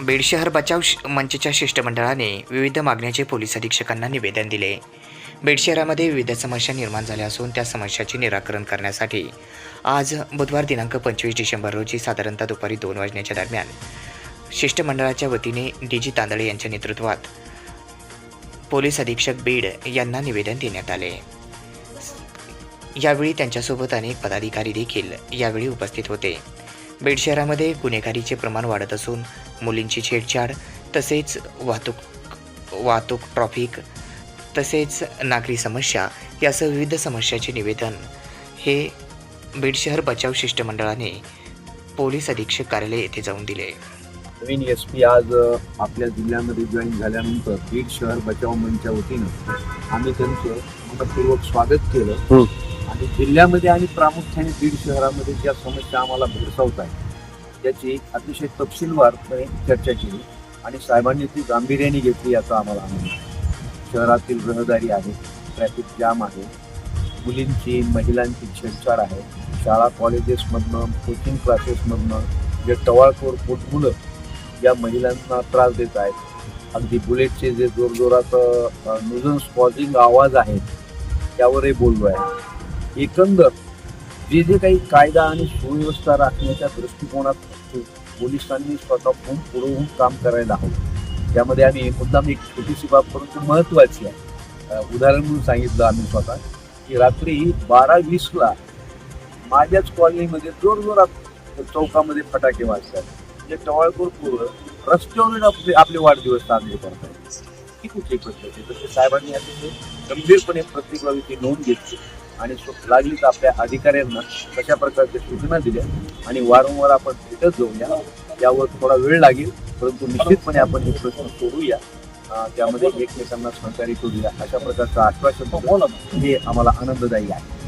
बीड शहर बचाव श- मंचच्या शिष्टमंडळाने विविध मागण्याचे पोलीस अधीक्षकांना निवेदन दिले. बीड शहरामध्ये विविध समस्या निर्माण झाल्या असून त्या समस्याचे निराकरण करण्यासाठी आज बुधवार दिनांक पंचवीस डिसेंबर रोजी साधारणतः दुपारी दोन वाजण्याच्या दरम्यान शिष्टमंडळाच्या वतीने डी जी तांदळे यांच्या नेतृत्वात पोलीस अधीक्षक बीड यांना निवेदन देण्यात आले. यावेळी त्यांच्यासोबत अनेक पदाधिकारी देखील यावेळी उपस्थित होते. बीड शहरामध्ये गुन्हेगारीचे प्रमाण वाढत असून मुलींची छेडछाड तसेच वाहतूक वाहतूक ट्रॉफिक तसेच नागरी समस्या यासह विविध समस्याचे निवेदन. हे बीड शहर बचाव शिष्टमंडळाने पोलीस अधीक्षक कार्यालय येथे जाऊन दिले. नवीन एस पी आज आपल्या जिल्ह्यामध्ये जॉईन झाल्यानंतर बीड शहर बचाव मंचच्या वतीनं आम्ही त्यांचं मनपूर्वक स्वागत केलं. आणि जिल्ह्यामध्ये आणि प्रामुख्याने बीड शहरामध्ये ज्या समस्या आम्हाला भेडसावत आहेत त्याची अतिशय तपशीलवारपणे चर्चा केली आणि साहेबांनी ती गांभीर्याने घेतली याचा आम्हाला आनंद शहरातील रहदारी आहे ट्रॅफिक जाम आहे मुलींची महिलांची छेडछाड आहे शाळा कॉलेजेसमधनं कोचिंग क्लासेसमधनं जे टवाळखोर पोट मुलं या महिलांना त्रास देत आहेत. अगदी बुलेटचे जे जोरजोरात नुजन्स कॉझिंग आवाज आहेत त्यावरही बोललो आहे एकंदर जे जे काही कायदा आणि सुव्यवस्था राखण्याच्या दृष्टिकोनात पोलिसांनी स्वतःहून पुढे होऊन काम करायला हवं. त्यामध्ये आम्ही मुद्दाम एक छोटीशी बाब परंतु महत्वाची आहे. उदाहरण म्हणून सांगितलं आम्ही स्वतः की रात्री बारा वीसला माझ्याच कॉलनीमध्ये जोरजोरात चौकामध्ये फटाके वाजतात. म्हणजे टवाळखोर पूर्व रस्त्यावरून आपले आपले वाढदिवस साजरे करतात. ही कुठली पद्धत आहे तर साहेबांनी अतिशय गंभीरपणे प्रत्येकावी ती नोंद घेतली. आणि लागली तर आपल्या अधिकाऱ्यांना कशा प्रकारच्या सूचना दिल्या आणि वारंवार आपण भेटत जाऊया यावर थोडा वेळ लागेल परंतु निश्चितपणे आपण हे प्रश्न सोडूया. त्यामध्ये एकमेकांना सहकार्य करूया. अशा प्रकारचं आश्वासन दिलं. हे आम्हाला आनंददायी आहे.